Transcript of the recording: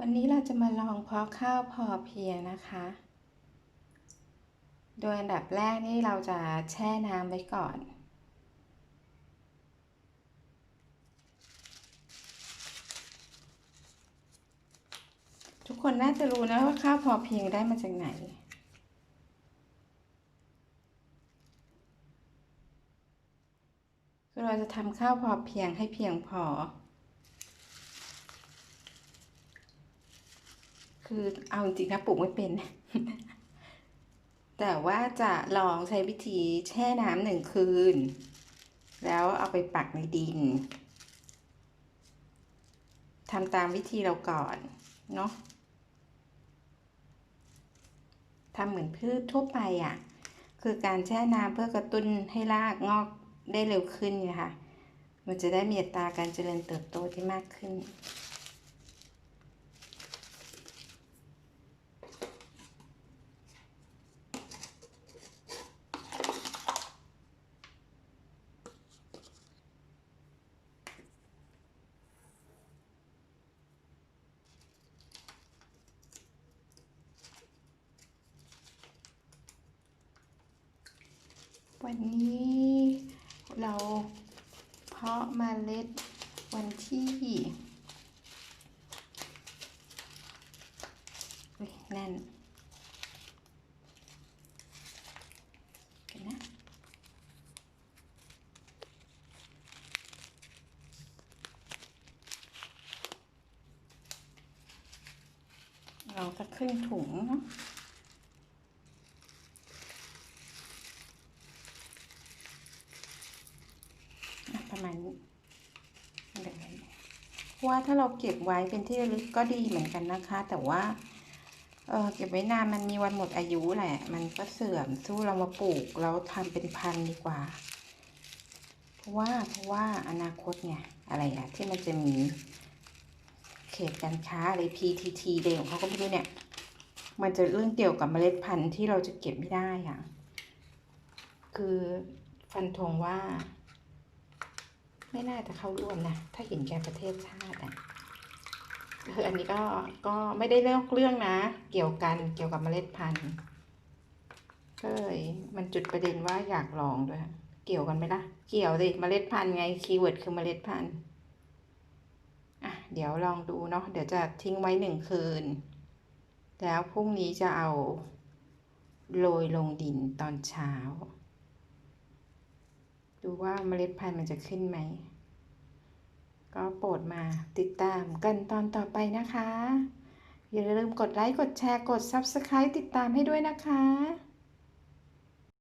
วันนี้เราจะมาลองเพาะข้าวพอเพียงนะคะ โดยอันดับแรกนี่เราจะแช่น้ำไว้ก่อน ทุกคนน่าจะรู้นะว่าข้าวพอเพียงได้มาจากไหน คือเราจะทำข้าวพอเพียงให้เพียงพอ คือเอาจริงๆนะปลูกไม่เป็น แต่ว่าจะลองใช้วิธีแช่น้ำหนึ่งคืน แล้วเอาไปปักในดินทำตามวิธีเราก่อน เนาะทำเหมือนพืชทั่วไปอะ่ะ คือการแช่น้ำเพื่อกระตุ้นให้รากงอกได้เร็วขึ้นไงคะ มันจะได้มีอัตราการเจริญเติบโตที่มากขึ้น วันนี้เราเพาะเมาเล็ดวันที่แน่นกันนะเราสักครึ่งถุงเนาะ อะประ มาณนี้นเพราะว่าถ้าเราเก็บไว้เป็นที่ระลึกก็ดีเหมือนกันนะคะ แต่ว่าเออเก็บไว้นานมันมีวันหมดอายุแหละ มันก็เสื่อมสู้เรามาปลูกแล้วทำเป็นพันธุ์ดีกว่า เพราะว่าเพราะว่าอนาคตไงอะไรอะที่มันจะมีเขตการค้าอะไร PTT เดของเขาก็ไม่รู้เนี่ย มันจะเรื่องเกี่ยวกับเมล็ดพันธุ์ที่เราจะเก็บไม่ได้อะคือฟันธงว่า ไม่น่าจะเข้าร่วมนะ ถ้าเห็นแก่ประเทศชาติอะคืออันนี้ก็ก็ไม่ได้เรื่องเรื่องนะ เกี่ยวกันเกี่ยวกับเมล็ดพันธุ์ก็เลยมันจุดประเด็นว่าอยากลองด้วย เกี่ยวกันไหมล่ะ เกี่ยวดิเมล็ดพันธุ์ไงคีย์เวิร์ดคือเมล็ดพันธุ์อะเดี๋ยวลองดูเนาะเดี๋ยวจะทิ้งไว้หนึ่งคืน แล้วพรุ่งนี้จะเอาโรยลงดินตอนเช้า ดูว่าเมล็ดพันธุ์มันจะขึ้นไหม ก็โปรดมาติดตามกันตอนต่อไปนะคะ อย่าลืมกดไลค์ กดแชร์ กด Subscribe ติดตามให้ด้วยนะคะ